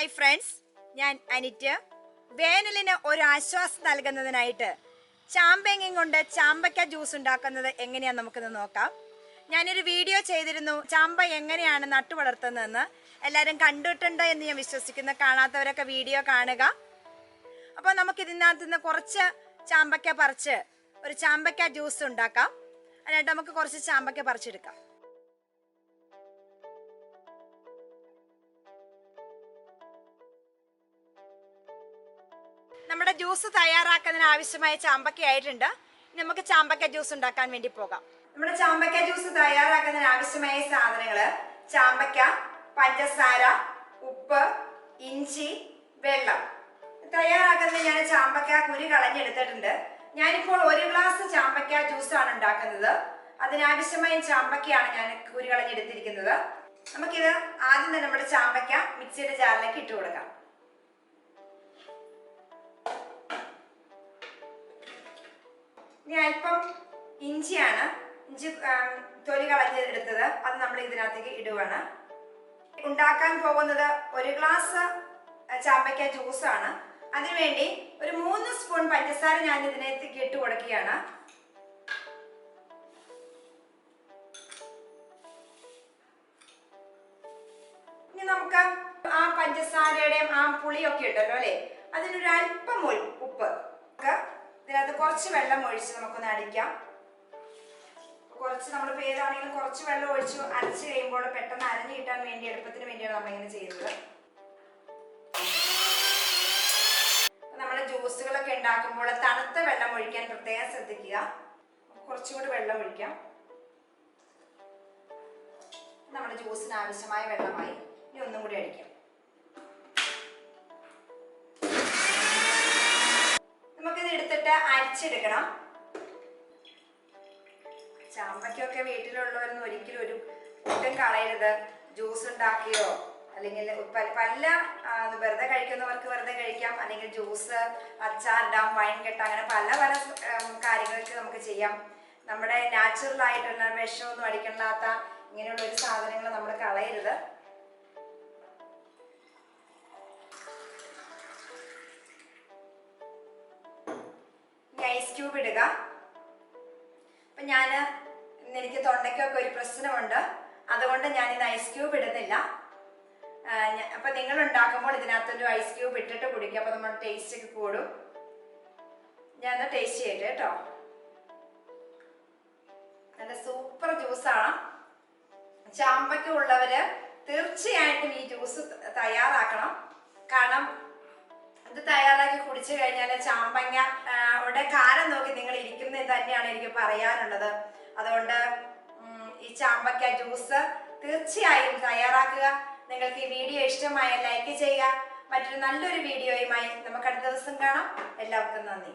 Hi friends ഞാൻ അനിറ്റ്. വേനലിന് ഒരു ആശ്വാസം നൽകുന്നതിനായിട്ട് ചാമ്പങ്ങ കൊണ്ട് ചാമ്പയ്ക്ക ജ്യൂസ് ഉണ്ടാക്കുന്നത് എങ്ങനെയാണെന്ന് നമുക്കിന്ന് നോക്കാം. ഞാനൊരു വീഡിയോ ചെയ്തിരുന്നു. ചാമ്പ എങ്ങനെയാണ് നട്ടു വളർത്തുന്നതെന്ന് എല്ലാവരും കണ്ടിട്ടുണ്ട് എന്ന് ഞാൻ വിശ്വസിക്കുന്നു. കാണാത്തവരൊക്കെ വീഡിയോ കാണുക. അപ്പോൾ നമുക്ക് ഇതിനകത്ത് നിന്ന് കുറച്ച് ചാമ്പയ്ക്ക പറിച്ച് ഒരു ചാമ്പയ്ക്ക ജ്യൂസ് ഉണ്ടാക്കാം. അതിനായിട്ട് നമുക്ക് കുറച്ച് ചാമ്പയ്ക്ക പറിച്ചെടുക്കാം. നമ്മുടെ ജ്യൂസ് തയ്യാറാക്കുന്നതിന് ആവശ്യമായ ചാമ്പക്ക ആയിട്ടുണ്ട്. നമുക്ക് ചാമ്പക്ക ജ്യൂസ് ഉണ്ടാക്കാൻ വേണ്ടി പോകാം. നമ്മുടെ ചാമ്പക്ക ജ്യൂസ് തയ്യാറാക്കുന്നതിന് ആവശ്യമായ സാധനങ്ങൾ ചാമ്പക്ക പഞ്ചസാര ഉപ്പ് ഇഞ്ചി വെള്ളം. തയ്യാറാക്കുന്നതിന് ഞാൻ ചാമ്പക്ക കുരു കളഞ്ഞെടുത്തിട്ടുണ്ട്. ഞാനിപ്പോൾ ഒരു ഗ്ലാസ് ചാമ്പക്ക ആണ് ഉണ്ടാക്കുന്നത്. അതിനാവശ്യമായ ചാമ്പക്കയാണ് ഞാൻ കുരു കളഞ്ഞെടുത്തിരിക്കുന്നത്. നമുക്കിത് ആദ്യം തന്നെ നമ്മുടെ ചാമ്പക്ക മിക്സിയുടെ ജാറിലേക്ക് ഇട്ട് കൊടുക്കാം. ഇനി അല്പം ഇഞ്ചിയാണ്. ഇഞ്ചി തൊലി കളഞ്ഞ് എടുത്തത്. അത് നമ്മൾ ഇതിനകത്തേക്ക് ഇടുവാണ്. ഉണ്ടാക്കാൻ പോകുന്നത് ഒരു ഗ്ലാസ് ചാമ്പയ്ക്ക ജ്യൂസാണ്. അതിനുവേണ്ടി ഒരു മൂന്ന് സ്പൂൺ പഞ്ചസാര ഞാൻ ഇതിനകത്തേക്ക് ഇട്ട് കൊടുക്കുകയാണ്. ഇനി നമുക്ക് ആ പഞ്ചസാരയുടെയും ആ പുളിയൊക്കെ ഇട്ടല്ലോ അല്ലേ? അതിനൊരു അല്പം ഉപ്പ്. നമുക്ക് ഇതിനകത്ത് കുറച്ച് വെള്ളം ഒഴിച്ച് നമുക്കൊന്ന് അടിക്കാം. കുറച്ച് നമ്മൾ പേരാണെങ്കിലും കുറച്ച് വെള്ളം ഒഴിച്ച് അരച്ച് കഴിയുമ്പോൾ പെട്ടെന്ന് അരഞ്ഞു കിട്ടാൻ വേണ്ടി എളുപ്പത്തിന് വേണ്ടിയാണ് നമ്മൾ ഇങ്ങനെ ചെയ്യുന്നത് നമ്മൾ ജ്യൂസുകളൊക്കെ ഉണ്ടാക്കുമ്പോൾ തണുത്ത വെള്ളം ഒഴിക്കാൻ പ്രത്യേകം ശ്രദ്ധിക്കുക. കുറച്ചുകൂടി വെള്ളം ഒഴിക്കാം. നമ്മുടെ ജ്യൂസിന് ആവശ്യമായ വെള്ളമായി ഇനി ഒന്നും കൂടി അടിക്കാം. എടുത്തിട്ട് അരിച്ചെടുക്കണം. ചാമ്പയ്ക്കൊക്കെ വീട്ടിലുള്ളവരൊന്നും ഒരിക്കലും ഒരു ഒട്ടും കളയരുത്. ജ്യൂസ് ഉണ്ടാക്കിയോ? അല്ലെങ്കിൽ പല വെറുതെ കഴിക്കുന്നവർക്ക് വെറുതെ കഴിക്കാം. അല്ലെങ്കിൽ ജ്യൂസ് അച്ചാറിടാം വൈൻ കെട്ടാം അങ്ങനെ പല പല കാര്യങ്ങളൊക്കെ നമുക്ക് ചെയ്യാം. നമ്മുടെ നാച്ചുറൽ ആയിട്ടുള്ള വിഷമൊന്നും അടിക്കണ്ടാത്ത ഇങ്ങനെയുള്ള ഒരു സാധനങ്ങൾ നമ്മൾ കളയരുത്. ക്യൂബ് ഇടുക. അപ്പൊ ഞാൻ എനിക്ക് തൊണ്ടയ്ക്കൊക്കെ ഒരു പ്രശ്നമുണ്ട്. അതുകൊണ്ട് ഞാൻ ഇന്ന് ഐസ് ക്യൂബ് ഇടുന്നില്ല അപ്പം നിങ്ങൾ ഉണ്ടാക്കുമ്പോൾ ഇതിനകത്തൊരു ഐസ് ക്യൂബ് ഇട്ടിട്ട് കുടിക്കുക. അപ്പൊ നമ്മുടെ ടേസ്റ്റ് ഒക്കെ കൂടും. ഞാൻ ഒന്ന് ടേസ്റ്റ് ചെയ്യട്ടെ കേട്ടോ. നല്ല സൂപ്പർ ജ്യൂസാണ് ചാമ്പയ്ക്ക ഉള്ളവര് തീർച്ചയായിട്ടും ഈ ജ്യൂസ് തയ്യാറാക്കണം. കാരണം കുടിച്ചു കഴിഞ്ഞാൽ ചാമ്പങ്ങ യുടെ കാരം നോക്കി നിങ്ങൾ ഇരിക്കുന്നത് തന്നെയാണ് എനിക്ക് പറയാനുള്ളത്. അതുകൊണ്ട് ഈ ചാമ്പക്ക ജ്യൂസ് തീർച്ചയായും തയ്യാറാക്കുക. നിങ്ങൾക്ക് ഈ വീഡിയോ ഇഷ്ടമായ ലൈക്ക് ചെയ്യുക. മറ്റൊരു നല്ലൊരു വീഡിയോയുമായി നമുക്ക് അടുത്ത ദിവസം കാണാം. എല്ലാവർക്കും നന്ദി.